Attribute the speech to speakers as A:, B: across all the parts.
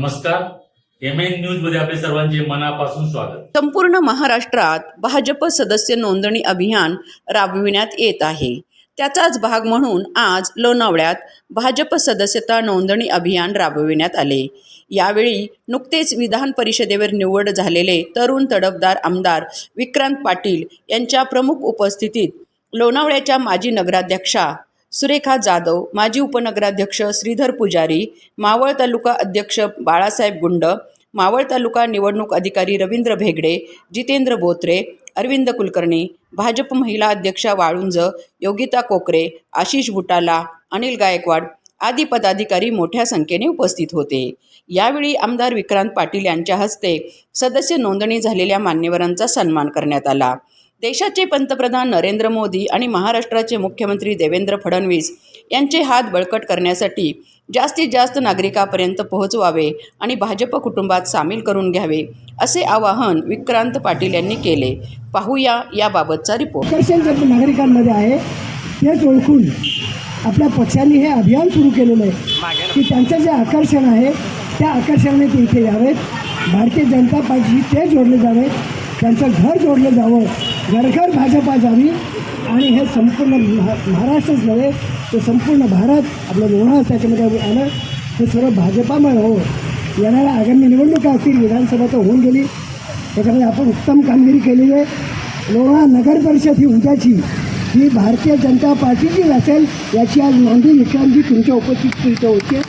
A: नमस्कार. M N न्यूजमध्ये आपले सर्वांचे मनापासून स्वागत.
B: संपूर्ण महाराष्ट्रात भाजप सदस्य नोंदणी अभियान राबविण्यात येत आहे. त्याचाच भाग म्हणून आज लोणावळ्यात भाजप सदस्यता नोंदणी अभियान राबविण्यात आले. यावेळी नुकतेच विधान परिषदेवर निवड झालेले तरुण तडफदार आमदार विक्रांत पाटील यांच्या प्रमुख उपस्थितीत लोणावळ्याच्या माजी नगराध्यक्षा सुरेखा जाधव माजी उपनगराध्यक्ष श्रीधर पुजारी मावळ तालुका अध्यक्ष बाळासाहेब गुंड मावळ तालुका निवडणूक अधिकारी रवींद्र भेगडे जितेंद्र बोत्रे अरविंद कुलकर्णी भाजप महिला अध्यक्षा वाळुंज योगिता कोकरे आशिष बुटाला अनिल गायकवाड आदी पदाधिकारी मोठ्या संख्येने उपस्थित होते. यावेळी आमदार विक्रांत पाटील यांच्या हस्ते सदस्य नोंदणी झालेल्या मान्यवरांचा सन्मान करण्यात आला. देशाचे पंतप्रधान नरेंद्र मोदी आणि महाराष्ट्राचे मुख्यमंत्री देवेंद्र फडणवीस यांचे हात बळकट करण्यासाठी जास्तीत जास्त नागरिकापर्यंत पोहोचवावे आणि भाजप कुटुंबात सामील करून घ्यावे असे आवाहन विक्रांत पाटील यांनी केले. पाहूया याबाबतचा रिपोर्ट.
C: नागरिकांमध्ये आहे तेच ओळखून आपल्या पक्षाने हे अभियान सुरू केलेलं आहे की त्यांचं जे आकर्षण आहे त्या आकर्षणाने ते इथे यावेत. भारतीय जनता पार्टीशी ते जोडले जावे त्यांचं घर जोडलं जावं घरघर भाजपा जावी आणि हे संपूर्ण महाराष्ट्रच नव्हे तर संपूर्ण भारत आपलं लोणार त्याच्यामध्ये आलं हे सर्व भाजपामुळे हो. येणाऱ्या आगामी निवडणुका असतील विधानसभा तर होऊन गेली. त्याच्यामध्ये आपण उत्तम कामगिरी केलेली आहे. लोणा नगर परिषद ही उद्याची ही भारतीय जनता पार्टीचीच असेल याची आज नोंदी विक्रांतजी तुमच्या उपस्थित इथे होती.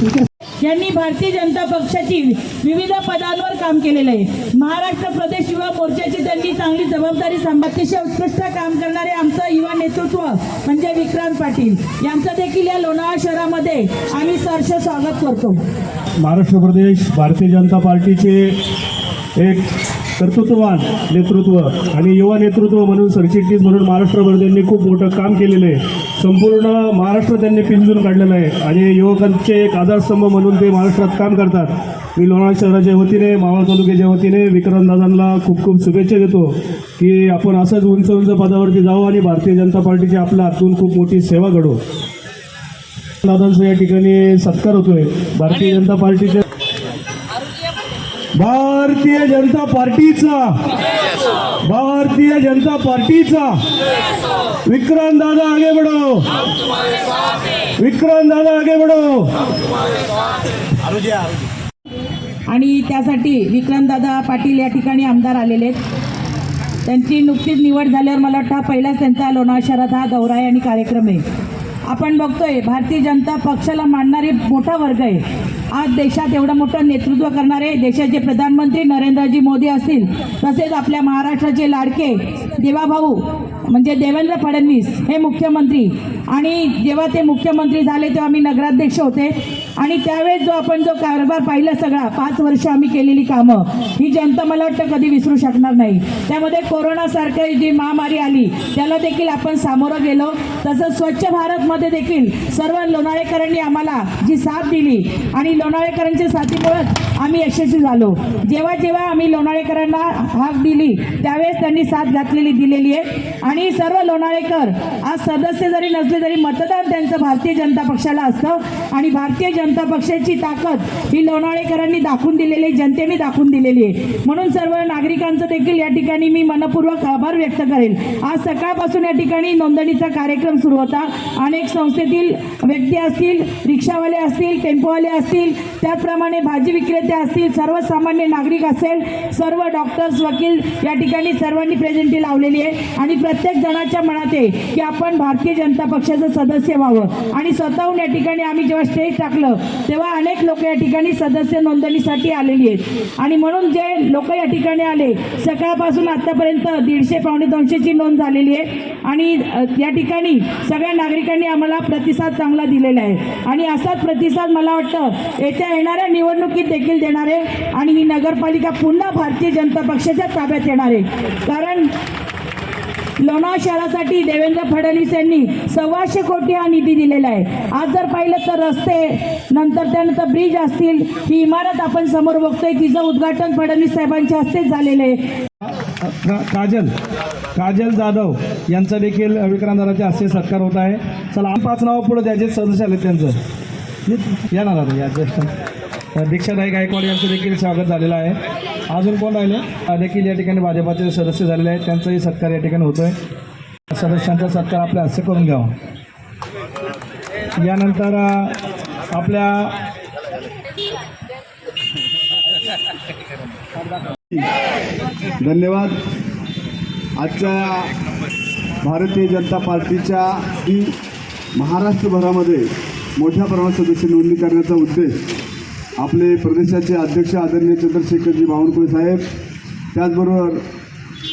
C: तुमच्या
D: यांनी भारतीय जनता पक्षाची विविध पदांवर काम केलेलं आहे. महाराष्ट्र प्रदेश युवा मोर्चाची त्यांनी चांगली जबाबदारी सांभाळ अतिशय उत्कृष्ट काम करणारे आमचं युवा नेतृत्व म्हणजे विक्रांत पाटील. यांचं देखील या लोणावळा शहरामध्ये आम्ही सहर्ष स्वागत करतो.
E: महाराष्ट्र प्रदेश भारतीय जनता पार्टीचे एक कर्तृत्ववान नेतृत्व आणि युवा नेतृत्व म्हणून सरचिटणीस म्हणून महाराष्ट्रभर त्यांनी खूप मोठं काम केलेलं आहे. संपूर्ण महाराष्ट्र त्यांनी पिंजून काढलेलं आहे. आणि युवकांचे एक आधारस्तंभ म्हणून ते महाराष्ट्रात काम करतात. मी लोणावळा शहराच्या वतीने मावळ तालुक्याच्या वतीने विक्रांतदादांना खूप खूप शुभेच्छा देतो की आपण असंच उंच उंच पदावरती जाऊ आणि भारतीय जनता पार्टीची आपल्या हातून खूप मोठी सेवा घडवू. दादांचा या ठिकाणी सत्कार होतोय. भारतीय जनता पार्टीचे भारतीय जनता पार्टीचा भारतीय जनता पार्टीचा. विक्रांत दादा आगे बढ़ो. विक्रांत दादा आगे बढ़ो.
D: आणि त्यासाठी विक्रमदादा पाटील या ठिकाणी आमदार आलेले आहेत. त्यांची नुकतीच निवड झाल्यावर मला वाटतं हा पहिलाच त्यांचा लोणावळा शहरात हा दौरा आहे आणि कार्यक्रम आहे. आपण बघतोय भारतीय जनता पक्षाला मानणारे मोठा वर्ग आहे. आज देशात एवढं मोठं नेतृत्व करणारे देशाचे प्रधानमंत्री नरेंद्रजी मोदी असतील तसेच आपल्या महाराष्ट्राचे लाडके देवाभाऊ म्हणजे देवेंद्र फडणवीस हे मुख्यमंत्री. आणि जेव्हा ते मुख्यमंत्री झाले तेव्हा मी नगराध्यक्ष होते. आणि त्यावेळेस जो आपण जो कारभार पाहिला सगळा पाच वर्ष आम्ही केलेली कामं ही जनता मला वाटतं कधी विसरू शकणार नाही. त्यामध्ये कोरोनासारखी जी महामारी आली त्याला देखील आपण सामोरं गेलो. तसंच स्वच्छ भारतमध्ये देखील सर्व लोणाळेकरांनी आम्हाला जी साथ दिली. आणि लोणाळेकरांच्या साथीमुळेच आम्ही यशस्वी झालो. जेव्हा जेव्हा आम्ही लोणाळेकरांना हाक दिली त्यावेळेस त्यांनी साथ घातलेली दिलेली आहे. आणि सर्व लोणाळेकर आज सदस्य जरी नसले तरी मतदान त्यांचं भारतीय जनता पक्षाला असतं. आणि भारतीय जनता पक्षाची ताकद ही लोणाळेकरांनी दाखवून दिलेली आहे जनतेने दाखवून दिलेली आहे. म्हणून सर्व नागरिकांचं देखील या ठिकाणी मी मनपूर्वक आभार व्यक्त करेल. आज सकाळपासून या ठिकाणी नोंदणीचा कार्यक्रम सुरू होता. अनेक संस्थेतील व्यक्ती असतील रिक्षावाले असतील टेम्पोवाले असतील त्याचप्रमाणे भाजी विक्रेते असतील सर्वसामान्य नागरिक असेल सर्व डॉक्टर्स वकील या ठिकाणी सर्वांनी प्रेझेंटी लावलेली आहे. आणि प्रत्येक जणाच्या मनात आहे की आपण भारतीय जनता पक्षाचं सदस्य व्हावं. आणि स्वतःहून या ठिकाणी आम्ही जेव्हा स्टेज टाकलं तेव्हा अनेक लोक या ठिकाणी सदस्य नोंदणीसाठी आलेली आहेत. आणि म्हणून जे लोक या ठिकाणी आले सकाळपासून आतापर्यंत दीडशे पावणे दोनशेची नोंद झालेली आहे. आणि या ठिकाणी सगळ्या नागरिकांनी आम्हाला प्रतिसाद चांगला दिलेला आहे. आणि असाच प्रतिसाद मला वाटतं येत्या येणाऱ्या निवडणुकीत देखील देणार आहे आणि ही नगरपालिका पुन्हा भारतीय जनता पक्षाच्या ताब्यात येणार आहे. कारण लोणावळा शहरासाठी देवेंद्र फडणवीस यांनी सव्वाशे कोटी हा निधी दिलेला आहे. आज जर पाहिलं तर रस्ते नंतर त्यानंतर ब्रिज असतील ही इमारत आपण समोर बघतोय तिचं उद्घाटन फडणवीस साहेबांच्या हस्तेच झालेलं आहे.
E: काजल काजल जाधव यांचा देखील विक्रांतदाराच्या हस्ते सत्कार होत आहे. चला आम पाच नावं पुढे द्यायचे सदस्य आले त्यांचं. येणार आता या ज्येष्ठ. दीक्षाताई गायकवाड यांचं देखील स्वागत झालेलं आहे. अजून कोण राहिलं? देखील या ठिकाणी भाजपाचे सदस्य झालेले आहेत. त्यांचाही सत्कार या ठिकाणी होतोय. सदस्यांचा सत्कार आपल्या हस्ते करून घ्यावा. यानंतर आपल्या
F: धन्यवाद. आजच्या भारतीय जनता पार्टीच्या ही महाराष्ट्रभरामध्ये मोठ्या प्रमाणात सदस्य नोंदणी करण्याचा उद्देश आपले प्रदेशाचे अध्यक्ष आदरणीय चंद्रशेखरजी बावनकुळे साहेब त्याचबरोबर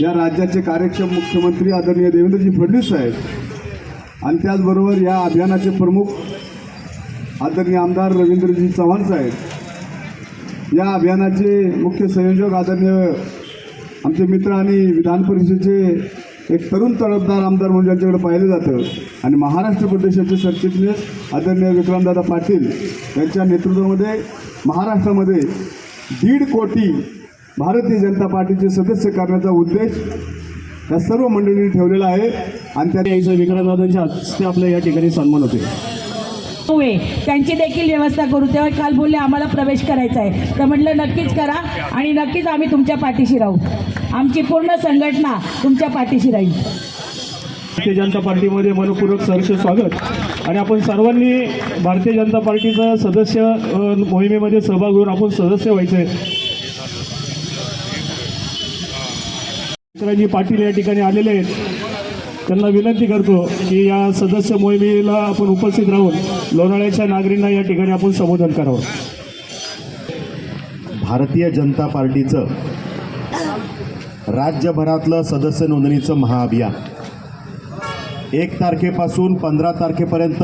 F: या राज्याचे कार्यक्षम मुख्यमंत्री आदरणीय देवेंद्रजी फडणवीस साहेब आणि त्याचबरोबर या अभियानाचे प्रमुख आदरणीय आमदार रवींद्रजी चव्हाण साहेब. या अभियानाचे मुख्य संयोजक आदरणीय आमचे मित्र आणि विधान परिषदेचे एक तरुण तळपदार आमदार म्हणून ज्यांच्याकडे पाहिलं जातं आणि महाराष्ट्र प्रदेशाचे सरचिटणीस आदरणीय विक्रमदादा पाटील यांच्या नेतृत्वामध्ये महाराष्ट्रामध्ये दीड कोटी भारतीय जनता पार्टीचे सदस्य करण्याचा उद्देश या सर्व मंडळींनी ठेवलेला आहे. आणि त्या
E: यायचं विक्रमदादांच्या हस्ते आपल्या या ठिकाणी सन्मान होते
D: होय त्यांची देखील व्यवस्था करू. तेव्हा काल बोलले आम्हाला प्रवेश करायचा आहे. तर म्हटलं नक्कीच करा आणि नक्कीच आम्ही तुमच्या पाठीशी राहू. आमची पूर्ण संघटना तुमच्या पाठीशी राहील.
E: भारतीय जनता पार्टीमध्ये मनपूर्वक सहर्ष स्वागत. आणि आपण सर्वांनी भारतीय जनता पार्टीचा सदस्य मोहिमेमध्ये सहभाग घेऊन आपण सदस्य व्हायचं. आहे मित्रांजी पाटील या ठिकाणी आलेले आहेत. त्यांना विनंती करतो की या सदस्य मोहिमेला आपण उपस्थित राहून लोणाळ्याच्या नागरिकांना या ठिकाणी आपण संबोधन करावं.
G: भारतीय जनता पार्टीचं राज्यभरातलं सदस्य नोंदणीचं महाअभियान. एक तारखेपासून पंधरा तारखेपर्यंत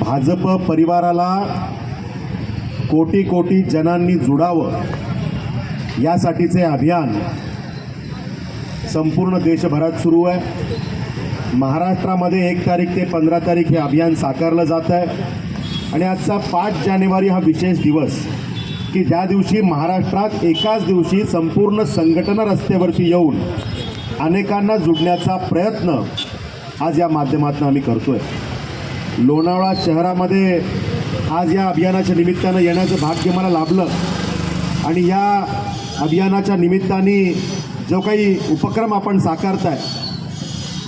G: भाजप परिवाराला कोटी कोटी जनांनी जुडावं यासाठीचे अभियान संपूर्ण देशभरात सुरू आहे. महाराष्ट्रामध्ये एक तारीख ते पंधरा तारीख हे अभियान साकारलं जात आहे. आणि आजचा पाच जानेवारी हा विशेष दिवस की ज्या दिवशी महाराष्ट्रात एकाच दिवशी संपूर्ण संघटना रस्त्यावरती येऊन अनेकांना जुडण्याचा प्रयत्न आज या माध्यमातून आम्ही करतोय. लोणावळा शहरामध्ये आज या अभियानाच्या निमित्तानं येण्याचं भाग्य मला लाभलं. आणि या अभियानाच्या निमित्ताने जो काही उपक्रम आपण साकारताय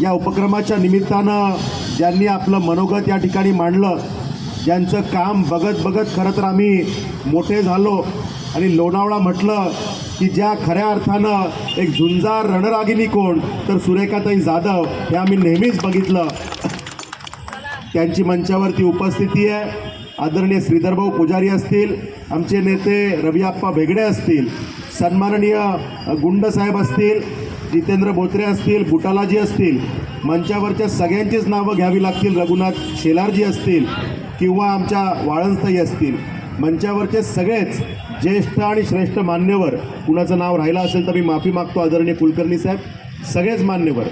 G: या उपक्रमाच्या निमित्तानं ज्यांनी आपलं मनोगत या ठिकाणी मांडलं ज्यांचं काम बघत बघत खरं तर आम्ही मोठे झालो. आणि लोणावळा म्हटलं की ज्या खऱ्या अर्थानं एक झुंजार रणरागिनी कोण तर सुरेखाताई जाधव हे आम्ही नेहमीच बघितलं. त्यांची मंचावरती उपस्थिती आहे. आदरणीय श्रीधरभाऊ पुजारी असतील आमचे नेते रविआप्पा भेगडे असतील सन्माननीय गुंडसाहेब असतील जितेंद्र बोत्रे असतील बुटालाजी असतील मंचावरच्या सगळ्यांचीच नावं घ्यावी लागतील रघुनाथ शेलारजी असतील किंवा आमच्या वाळंजताई असतील. मंचावरचे सगळेच ज्येष्ठ आणि श्रेष्ठ मान्यवर कुणाचं नाव राहिलं असेल तर मी माफी मागतो आदरणीय कुलकर्णी साहेब. सगळेच मान्यवर.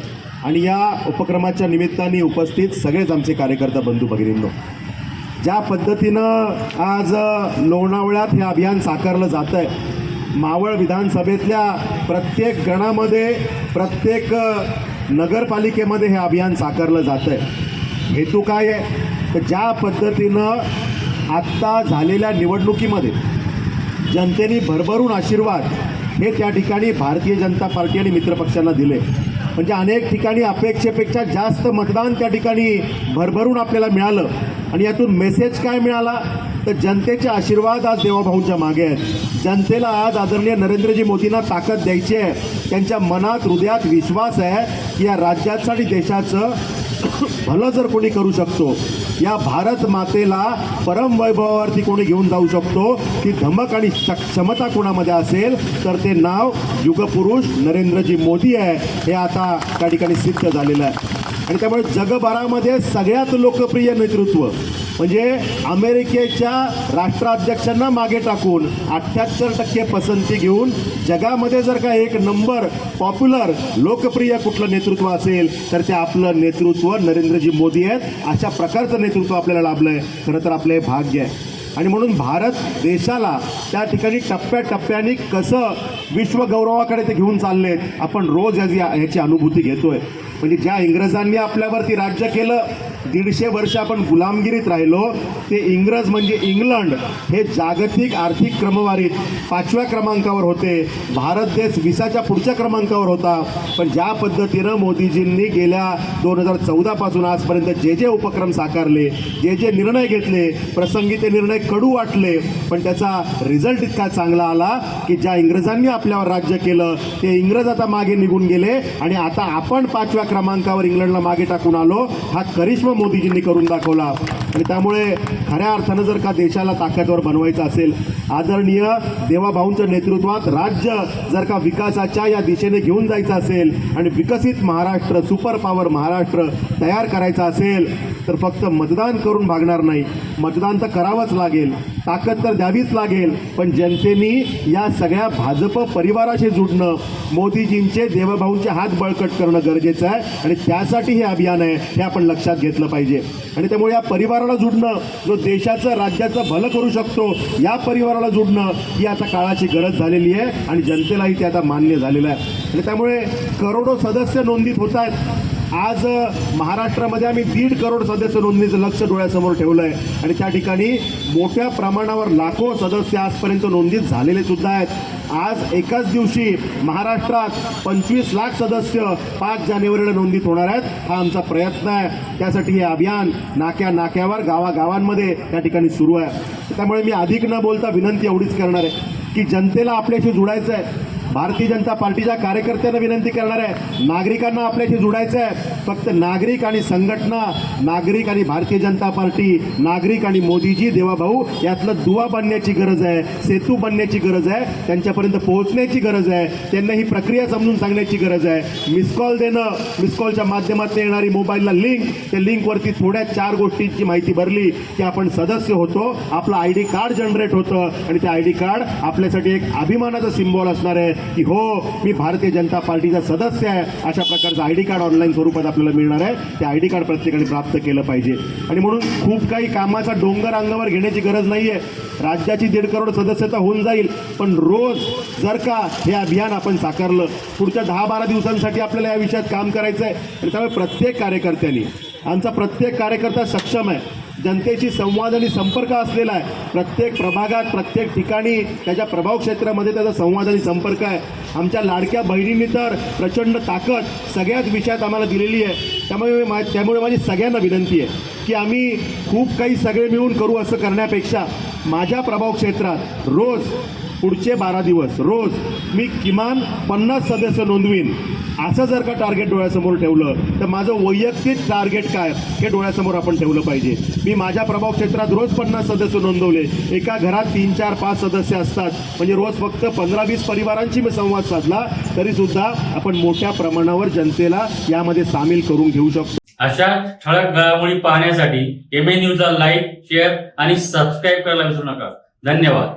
G: आणि या उपक्रमाच्या निमित्ताने उपस्थित सगळेच आमचे कार्यकर्ता बंधू भगिनींनो. ज्या पद्धतीनं आज लोणावळ्यात हे अभियान साकारलं जातं आहे मावळ विधानसभेतल्या प्रत्येक गणामध्ये प्रत्येक नगरपालिकेमध्ये हे अभियान साकारलं जातं आहे हेतू काय आहे? तर ज्या पद्धतीनं आत्ता झालेल्या निवडणुकीमध्ये जनतेने भरभरून आशीर्वाद हे त्या ठिकाणी भारतीय जनता पार्टी आणि मित्रपक्षांना दिले. म्हणजे अनेक ठिकाणी अपेक्षेपेक्षा जास्त मतदान त्या ठिकाणी भरभरून आपल्याला मिळालं. आणि यातून मेसेज काय मिळाला? तर जनतेचे आशीर्वाद आज देवाभाऊंच्या मागे आहेत. जनतेला आज आदरणीय नरेंद्रजी मोदींना ताकद द्यायची आहे. त्यांच्या मनात हृदयात विश्वास आहे की या राज्याचं आणि देशाचं भलं जर कोणी करू शकतो या भारत मातेला परमवैभवावरती कोणी घेऊन जाऊ शकतो ती धमक आणि श- क्षमता कोणामध्ये असेल तर ते नाव युगपुरुष नरेंद्रजी मोदी आहे. हे आता त्या ठिकाणी सिद्ध झालेलं आहे. आणि त्यामुळे जगभरामध्ये सगळ्यात लोकप्रिय नेतृत्व म्हणजे अमेरिकेच्या राष्ट्राध्यक्षांना मागे टाकून अठ्ठ्याहत्तर टक्के पसंती घेऊन जगामध्ये जर का एक नंबर पॉप्युलर लोकप्रिय कुठलं नेतृत्व असेल तर ते आपलं नेतृत्व नरेंद्रजी मोदी आहेत. अशा प्रकारचं नेतृत्व आपल्याला लाभलं आहे खरं तर आपलं हे भाग्य आहे. आणि म्हणून भारत देशाला त्या ठिकाणी टप्प्याटप्प्याने कसं विश्वगौरवाकडे ते घेऊन चालले आपण रोज याची याची अनुभूती घेतोय. म्हणजे ज्या इंग्रजांनी आपल्यावरती राज्य केलं दीडशे वर्ष आपण गुलामगिरीत राहिलो. ते इंग्रज म्हणजे इंग्लंड हे जागतिक आर्थिक क्रमवारीत पाचव्या क्रमांकावर होते. भारत देश विसाच्या पुढच्या क्रमांकावर होता. पण ज्या पद्धतीनं मोदीजींनी गेल्या दोन हजार चौदापासून आजपर्यंत जे जे उपक्रम साकारले जे जे निर्णय घेतले प्रसंगी ते निर्णय कडू वाटले पण त्याचा रिझल्ट इतका चांगला आला की ज्या इंग्रजांनी आपल्यावर राज्य केलं ते इंग्रज आता मागे निघून गेले आणि आता आपण पाचव्या क्रमांकावर इंग्लंडला मागे टाकून आलो. हा करिश्मा मोदीजींनी करून दाखवला. आणि त्यामुळे खऱ्या अर्थानं जर का देशाला ताकदवर बनवायचं असेल आदरणीय देवाभाऊंच्या नेतृत्वात राज्य जर का विकासाच्या या दिशेने घेऊन जायचं असेल आणि विकसित महाराष्ट्र सुपर पॉवर महाराष्ट्र तयार करायचा असेल तर फक्त मतदान करून भागणार नाही. मतदान तर करावंच लागेल. ताकद तर द्यावीच लागेल पण जनतेनी या सगळ्या भाजप परिवाराशी जुडणं मोदीजींचे देवभाऊंचे हात बळकट करणं गरजेचं आहे. आणि त्यासाठी हे अभियान आहे हे आपण लक्षात घेतलं पाहिजे. आणि त्यामुळे या परिवाराला जुडणं जो देशाचं राज्याचं भलं करू शकतो या परिवाराला जुडणं ही आता काळाची गरज झालेली आहे. आणि जनतेलाही ते आता मान्य झालेलं आहे. आणि त्यामुळे करोडो सदस्य नोंदीत होत आहेत. आज महाराष्ट्रामध्ये आम्ही दीड करोड सदस्य नोंदणीचं लक्ष डोळ्यासमोर ठेवलं आहे आणि त्या ठिकाणी मोठ्या प्रमाणावर लाखो सदस्य आजपर्यंत नोंदीत झालेले सुद्धा आहेत. आज एकाच दिवशी महाराष्ट्रात पंचवीस लाख सदस्य पाच जानेवारीला नोंदीत होणार आहेत. हा आमचा प्रयत्न आहे. त्यासाठी हे अभियान नाक्या नाक्यावर गावागावांमध्ये त्या ठिकाणी सुरू आहे. त्यामुळे मी अधिक न बोलता विनंती एवढीच करणार आहे की जनतेला आपल्याशी जुडायचं आहे भारतीय जनता पार्टीच्या कार्यकर्त्यांना विनंती करणार आहे. नागरिकांना आपल्याशी जोडायचं आहे. फक्त नागरिक आणि संघटना नागरिक आणि भारतीय जनता पार्टी नागरिक आणि मोदीजी देवाभाऊ यातलं दुवा बनण्याची गरज आहे सेतू बनण्याची गरज आहे त्यांच्यापर्यंत पोहोचण्याची गरज आहे त्यांना ही प्रक्रिया समजून सांगण्याची गरज आहे. मिस कॉल देणं मिस कॉलच्या माध्यमातून येणारी मोबाईलला लिंक त्या लिंकवरती थोड्या चार गोष्टींची माहिती भरली की आपण सदस्य होतो आपलं आय डी कार्ड जनरेट होतं आणि ते आय डी कार्ड आपल्यासाठी एक अभिमानाचं सिम्बॉल असणार आहे. की हो मी भारतीय जनता पार्टीचा सदस्य आहे. अशा प्रकारचं आय डी कार्ड ऑनलाईन स्वरूपात आपल्याला मिळणार आहे. ते आय डी कार्ड प्रत्येकाने प्राप्त केलं पाहिजे. आणि म्हणून खूप काही कामाचा डोंगर अंगावर घेण्याची गरज नाही आहे राज्याची दीड करोड सदस्यता होऊन जाईल. पण रोज जर का हे अभियान आपण साकारलं पुढच्या दहा बारा दिवसांसाठी आपल्याला या विषयात काम करायचं आहे आणि त्यामुळे प्रत्येक कार्यकर्त्यांनी आमचा प्रत्येक कार्यकर्ता सक्षम आहे. जनतेशी संवाद आणि संपर्क असलेला आहे. प्रत्येक प्रभागात प्रत्येक ठिकाणी त्याच्या प्रभाव क्षेत्रामध्ये त्याचा संवाद आणि संपर्क आहे. आमच्या लाडक्या बहिणींनी तर प्रचंड ताकद सगळ्याच विषयात आम्हाला दिलेली आहे. त्यामुळे मा त्यामुळे माझी सगळ्यांना विनंती आहे की आम्ही खूप काही सगळे मिळून करू असं करण्यापेक्षा माझ्या प्रभाव क्षेत्रात रोज पुढचे बारा दिवस रोज मी किमान पन्नास सदस्य नोंदवीन. असं जर का टार्गेट डोळ्यासमोर ठेवलं तर माझं वैयक्तिक टार्गेट काय? हे डोळ्यासमोर आपण ठेवलं पाहिजे. मी माझ्या प्रभाव क्षेत्रात रोज पन्नास सदस्य नोंदवले. एका घरात तीन चार पाच सदस्य असतात. म्हणजे रोज फक्त पंधरा वीस परिवारांशी मी संवाद साधला तरी सुद्धा आपण मोठ्या प्रमाणावर जनतेला यामध्ये सामील करून घेऊ शकतो.
A: अशा ठळक घडामोडी पाहण्यासाठी एम ए न्यूजला लाईक शेअर आणि सबस्क्राईब करायला विसरू नका. धन्यवाद.